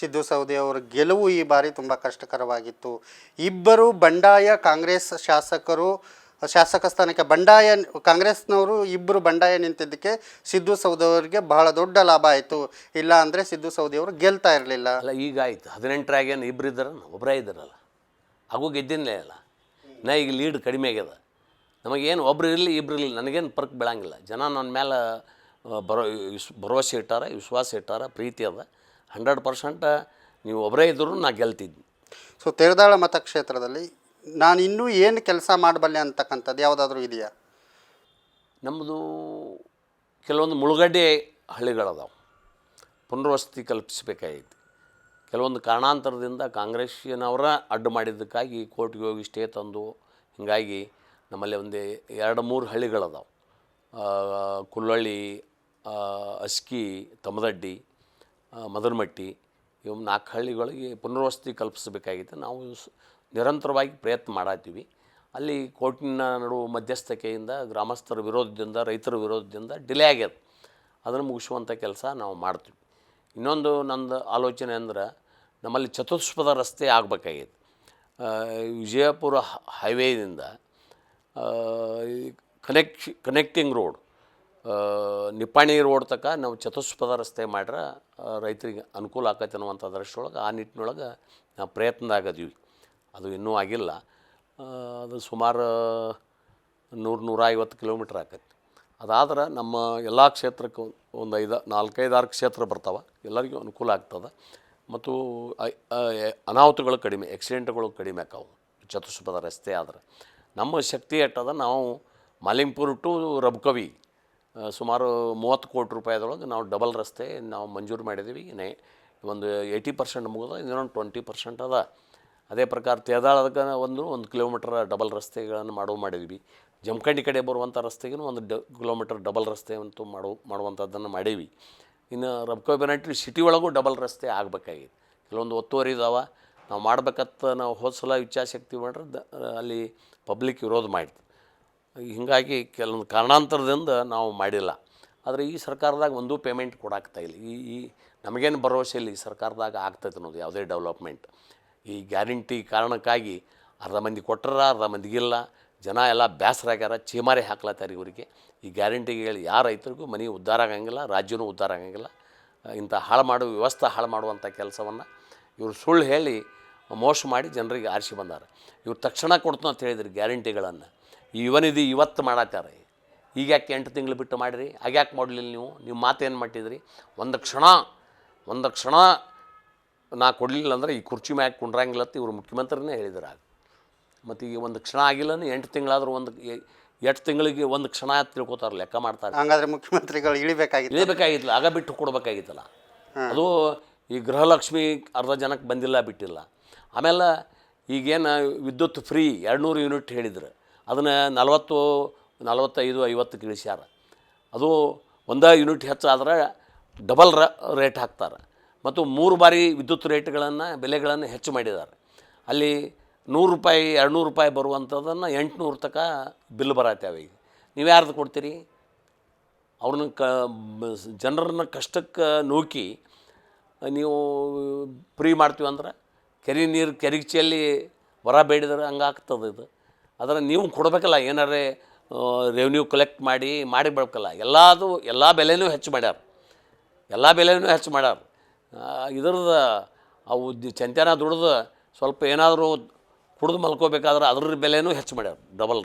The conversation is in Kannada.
ಸಿದ್ದು ಸೌದಿ ಅವರ ಗೆಲುವು ಈ ಬಾರಿ ತುಂಬ ಕಷ್ಟಕರವಾಗಿತ್ತು. ಇಬ್ಬರು ಬಂಡಾಯ ಕಾಂಗ್ರೆಸ್ ಶಾಸಕರು, ಶಾಸಕ ಸ್ಥಾನಕ್ಕೆ ಬಂಡಾಯ, ಕಾಂಗ್ರೆಸ್ನವರು ಇಬ್ಬರು ಬಂಡಾಯ ನಿಂತಿದ್ದಕ್ಕೆ ಸಿದ್ದು ಸೌದಿ ಅವರಿಗೆ ಬಹಳ ದೊಡ್ಡ ಲಾಭ ಆಯಿತು. ಇಲ್ಲ ಅಂದರೆ ಸಿದ್ದು ಸೌದಿ ಅವರು ಗೆಲ್ತಾ ಇರಲಿಲ್ಲ. ಅಲ್ಲ, ಈಗ ಆಯ್ತು. ಹದಿನೆಂಟರಾಗೇನು ಇಬ್ಬರು ಇದ್ದಾರಲ್ಲ ಒಬ್ಬರೇ ಇದ್ದಾರಲ್ಲ. ಹಾಗೂ ಗೆದ್ದಿನೇ ಅಲ್ಲ. ನಾ ಈಗ ಲೀಡ್ ಕಡಿಮೆ ಆಗ್ಯದ. ನಮಗೇನು ಒಬ್ರು ಇರಲಿ, ಇಬ್ರು ಇರಲಿ, ನನಗೇನು ಪರ್ಕ್ ಬೀಳಂಗಿಲ್ಲ. ಜನ ನನ್ನ ಮೇಲೆ ಬರೋ, ವಿಶ್, ಭರವಸೆ ಇಟ್ಟಾರ, ವಿಶ್ವಾಸ ಇಟ್ಟಾರ, ಪ್ರೀತಿ ಅದ. ಹಂಡ್ರೆಡ್ ಪರ್ಸೆಂಟ್ ನೀವು ಒಬ್ಬರೇ ಇದ್ದರೂ ನಾ ಗೆಲ್ತಿದ್ದೆ. ಸೊ ತೆರದಾಳ ಮತಕ್ಷೇತ್ರದಲ್ಲಿ ನಾನು ಇನ್ನೂ ಏನು ಕೆಲಸ ಮಾಡಬಲ್ಲೆ ಅಂತಕ್ಕಂಥದ್ದು ಯಾವುದಾದ್ರೂ ಇದೆಯಾ? ನಮ್ಮದು ಕೆಲವೊಂದು ಮುಳುಗಡ್ಡೆ ಹಳ್ಳಿಗಳದಾವೆ. ಪುನರ್ವಸತಿ ಕಲ್ಪಿಸಬೇಕಾಗಿತ್ತು. ಕೆಲವೊಂದು ಕಾರಣಾಂತರದಿಂದ ಕಾಂಗ್ರೆಸ್ಸಿನವರ ಅಡ್ಡು ಮಾಡಿದ್ದಕ್ಕಾಗಿ ಕೋರ್ಟ್ಗೆ ಹೋಗಿ ಸ್ಟೇ ತಂದು ಹೀಗಾಗಿ ನಮ್ಮಲ್ಲಿ ಒಂದು ಎರಡು ಮೂರು ಹಳ್ಳಿಗಳದಾವೆ. ಕುಲ್ಲಳ್ಳಿ ಅಸ್ಕಿ ತಮದಡ್ಡಿ ಮದನಮಟ್ಟಿ ಇವು ನಾಲ್ಕು ಹಳ್ಳಿಗಳಿಗೆ ಪುನರ್ವಸತಿ ಕಲ್ಪಿಸಬೇಕಾಗಿತ್ತು. ನಾವು ನಿರಂತರವಾಗಿ ಪ್ರಯತ್ನ ಮಾಡತ್ತೀವಿ. ಅಲ್ಲಿ ಕೋರ್ಟಿನ ನಡುವೆ ಮಧ್ಯಸ್ಥಿಕೆಯಿಂದ ಗ್ರಾಮಸ್ಥರ ವಿರೋಧದಿಂದ, ರೈತರ ವಿರೋಧದಿಂದ ಡಿಲೇ ಆಗ್ಯದ. ಅದನ್ನು ಮುಗಿಸುವಂಥ ಕೆಲಸ ನಾವು ಮಾಡ್ತೀವಿ. ಇನ್ನೊಂದು ನಂದು ಆಲೋಚನೆ ಅಂದ್ರೆ ನಮ್ಮಲ್ಲಿ ಚತುಷ್ಪದ ರಸ್ತೆ ಆಗಬೇಕಾಗಿತ್ತು. ವಿಜಯಪುರ ಹೈವೇದಿಂದ ಕನೆಕ್ಷ್ ಕನೆಕ್ಟಿಂಗ್ ರೋಡ್ ನಿಪ್ಪಾಣಿ ರೋಡ್ ತಕ ನಾವು ಚತುಷ್ಪಥ ರಸ್ತೆ ಮಾಡ್ರೆ ರೈತರಿಗೆ ಅನುಕೂಲ ಆಕೈತೆ ದೃಷ್ಟಿಯೊಳಗೆ, ಆ ನಿಟ್ಟಿನೊಳಗೆ ನಾವು ಪ್ರಯತ್ನದಾಗದೀವಿ ಅದು ಇನ್ನೂ ಆಗಿಲ್ಲ. ಅದು ಸುಮಾರು ನೂರು ನೂರ ಐವತ್ತು ಕಿಲೋಮೀಟ್ರ್ ಆಕೈತಿ. ಅದಾದ್ರೆ ನಮ್ಮ ಎಲ್ಲ ಕ್ಷೇತ್ರಕ್ಕೂ ಒಂದು ಐದು, ನಾಲ್ಕೈದಾರು ಕ್ಷೇತ್ರ ಬರ್ತಾವೆ. ಎಲ್ಲರಿಗೂ ಅನುಕೂಲ ಆಗ್ತದೆ. ಮತ್ತು ಅನಾಹುತಗಳು ಕಡಿಮೆ ಆಕ್ಸಿಡೆಂಟ್ಗಳು ಕಡಿಮೆ ಆಕಾವು. ಚತುಷ್ಪಥ ರಸ್ತೆ ಆದ್ರೆ. ನಮ್ಮ ಶಕ್ತಿ ಎಟ್ಟದ ನಾವು ಮಾಲಿಂಪುರ್ ಟು ರಬ್ಕವಿ ಸುಮಾರು ಮೂವತ್ತು ಕೋಟಿ ರೂಪಾಯಿದೊಳಗೆ ನಾವು ಡಬಲ್ ರಸ್ತೆ ನಾವು ಮಂಜೂರು ಮಾಡಿದ್ದೀವಿ. ನೇ ಒಂದು ಏಯ್ಟಿ ಪರ್ಸೆಂಟ್ ಮುಗಿದ ಇನ್ನೊಂದು ಟ್ವೆಂಟಿ ಪರ್ಸೆಂಟ್ ಅದ. ಅದೇ ಪ್ರಕಾರ ತೇದಾಳದಕ್ಕೆ ಒಂದು ಒಂದು ಕಿಲೋಮೀಟರ್ ಡಬಲ್ ರಸ್ತೆಗಳನ್ನು ಮಾಡೋ ಮಾಡಿದ್ವಿ. ಜಮಖಂಡಿ ಕಡೆ ಬರುವಂಥ ರಸ್ತೆಗೂ ಒಂದು ಡ ಕಿಲೋಮೀಟರ್ ಡಬಲ್ ರಸ್ತೆ ಅಂತೂ ಮಾಡೋ ಮಾಡುವಂಥದ್ದನ್ನು ಮಾಡೀವಿ ಇನ್ನು ರಬ್ಕೋ ಬೆನಟ್ರಿ ಸಿಟಿ ಒಳಗೂ ಡಬಲ್ ರಸ್ತೆ ಆಗಬೇಕಾಗಿತ್ತು. ಕೆಲವೊಂದು ಒತ್ತುವರಿ ಇದಾವೆ. ನಾವು ಮಾಡ್ಬೇಕತ್ತ ನಾವು ಹೋದ ಸಲ ಇಚ್ಛಾಶಕ್ತಿ ಮಾಡ್ರೆ ದ ಅಲ್ಲಿ ಪಬ್ಲಿಕ್ ವಿರೋಧ ಮಾಡಿತು ಹೀಗಾಗಿ ಕೆಲವೊಂದು ಕಾರಣಾಂತರದಿಂದ ನಾವು ಮಾಡಿಲ್ಲ. ಆದರೆ ಈ ಸರ್ಕಾರದಾಗ ಒಂದೂ ಪೇಮೆಂಟ್ ಕೊಡಾಕ್ತಾ ಇಲ್ಲ. ಈ ಈ ನಮಗೇನು ಭರವಸೆ ಇಲ್ಲ, ಈ ಸರ್ಕಾರದಾಗ ಆಗ್ತೈತೆ ಅನ್ನೋದು ಯಾವುದೇ ಡೆವಲಪ್ಮೆಂಟ್ ಈ ಗ್ಯಾರಂಟಿ ಕಾರಣಕ್ಕಾಗಿ ಅರ್ಧ ಮಂದಿ ಕೊಟ್ಟರ ಅರ್ಧ ಮಂದಿಗಿಲ್ಲ ಜನ ಎಲ್ಲ ಬೇಸರಾಗ್ಯಾರ ಚೀಮಾರಿ ಹಾಕ್ಲತ್ತಾರೆ ಇವರಿಗೆ. ಈ ಗ್ಯಾರಂಟಿಗೆ ಹೇಳಿ ಯಾರ ರೈತರಿಗೂ ಮನೆ ಉದ್ಧಾರ ಆಗಂಗಿಲ್ಲ, ರಾಜ್ಯನೂ ಉದ್ಧಾರ ಆಗಂಗಿಲ್ಲ. ಇಂಥ ಹಾಳು ಮಾಡುವ ವ್ಯವಸ್ಥೆ ಹಾಳು ಮಾಡುವಂಥ ಕೆಲಸವನ್ನು ಇವರು ಸುಳ್ಳು ಹೇಳಿ ಮೋಸ ಮಾಡಿ ಜನರಿಗೆ ಆರಿಸಿ ಬಂದಾರೆ. ಇವ್ರು ತಕ್ಷಣ ಕೊಡ್ತು ಅಂತ ಹೇಳಿದ್ರು ಗ್ಯಾರಂಟಿಗಳನ್ನು ಇವನಿದು ಇವತ್ತು ಮಾಡತ್ತಾರೆ ಈಗ ಯಾಕೆ ಎಂಟು ತಿಂಗಳು ಬಿಟ್ಟು ಮಾಡಿರಿ? ಆಗ್ಯಾಕೆ ಮಾಡಲಿಲ್ಲ ನೀವು? ನೀವು ಮಾತೇನು ಮಾಡಿದ್ರಿ ಒಂದು ಕ್ಷಣ ಒಂದು ಕ್ಷಣ ನಾ ಕೊಡಲಿಲ್ಲ ಅಂದ್ರೆ ಈ ಕುರ್ಚಿ ಮ್ಯಾಗ ಕುಂಡ್ರಂಗಿಲ್ಲ ಅಂತ ಇವರು ಮುಖ್ಯಮಂತ್ರಿನೇ ಹೇಳಿದ್ರು ಆಗ. ಮತ್ತು ಈಗ ಒಂದು ಕ್ಷಣ ಆಗಿಲ್ಲ ಎಂಟು ತಿಂಗಳಾದರೂ ಒಂದು ಎಂಟು ಎಷ್ಟು ತಿಂಗಳಿಗೆ ಒಂದು ಕ್ಷಣ ತಿಳ್ಕೊತಾರೆ ಲೆಕ್ಕ ಮಾಡ್ತಾರೆ. ಹಂಗಾದ್ರೆ ಮುಖ್ಯಮಂತ್ರಿಗಳು ಇಳಿಬೇಕಾಗಿತ್ತು ಇಳಿಬೇಕಾಗಿತ್ತಲ್ಲ ಆಗ ಬಿಟ್ಟು ಕೊಡಬೇಕಾಗಿತ್ತಲ್ಲ. ಅದು ಈ ಗೃಹಲಕ್ಷ್ಮಿ ಅರ್ಧ ಜನಕ್ಕೆ ಬಂದಿಲ್ಲ ಬಿಟ್ಟಿಲ್ಲ. ಆಮೇಲೆ ಈಗೇನು ವಿದ್ಯುತ್ ಫ್ರೀ ಎರಡುನೂರು ಯೂನಿಟ್ ಹೇಳಿದ್ರು. ಅದನ್ನು ನಲವತ್ತು, ನಲವತ್ತೈದು ಐವತ್ತಕ್ಕೆ ಇಳಿಸ್ಯಾರ ಅದು ಒಂದೇ ಯೂನಿಟ್ ಹೆಚ್ಚಾದ್ರೆ ಡಬಲ್ ರ, ರೇಟ್ ಹಾಕ್ತಾರೆ. ಮತ್ತು ಮೂರು ಬಾರಿ ವಿದ್ಯುತ್ ರೇಟ್ಗಳನ್ನು, ಬೆಲೆಗಳನ್ನು ಹೆಚ್ಚು ಮಾಡಿದ್ದಾರೆ ಅಲ್ಲಿ ನೂರು ರೂಪಾಯಿ, ಎರಡುನೂರು ರೂಪಾಯಿ ಬರುವಂಥದ್ದನ್ನು ಎಂಟುನೂರು ತನಕ ಬಿಲ್ ಬರತ್ತೇವೆ ಈಗ. ನೀವು ಯಾರ್ದು ಕೊಡ್ತೀರಿ? ಅವ್ರನ್ನ ಕ, ಜನರನ್ನ ಕಷ್ಟಕ್ಕೆ ನೂಕಿ, ನೀವು ಫ್ರೀ ಮಾಡ್ತೀವಿ ಅಂದ್ರೆ ಕೆರೆ ನೀರು ಕೆರೆಗೆ ಚೆಲ್ಲಿ ಹೊರ ಬೇಡಿದ್ರೆ ಹಂಗೆ ಆಗ್ತದೆ ಇದು. ಆದರೆ ನೀವು ಕೊಡಬೇಕಲ್ಲ ಏನಾರೇ ರೆವೆನ್ಯೂ ಕಲೆಕ್ಟ್ ಮಾಡಿ ಮಾಡಿ ಎಲ್ಲ ಎಲ್ಲದು, ಎಲ್ಲ ಬೆಲೆನೂ ಹೆಚ್ಚು ಮಾಡ್ಯಾರ. ಎಲ್ಲ ಬೆಲೆನೂ ಹೆಚ್ಚು ಮಾಡ್ಯಾರ. ಇದ್ರದ್ದು ಅವು ಚಂತ್ಯಾನ ದುಡ್ದು ಸ್ವಲ್ಪ ಏನಾದರೂ ಕುಡಿದು ಮಲ್ಕೋಬೇಕಾದ್ರೆ ಅದ್ರ ಬೆಲೆನೂ ಹೆಚ್ಚು ಮಾಡ್ಯಾರ ಡಬಲ್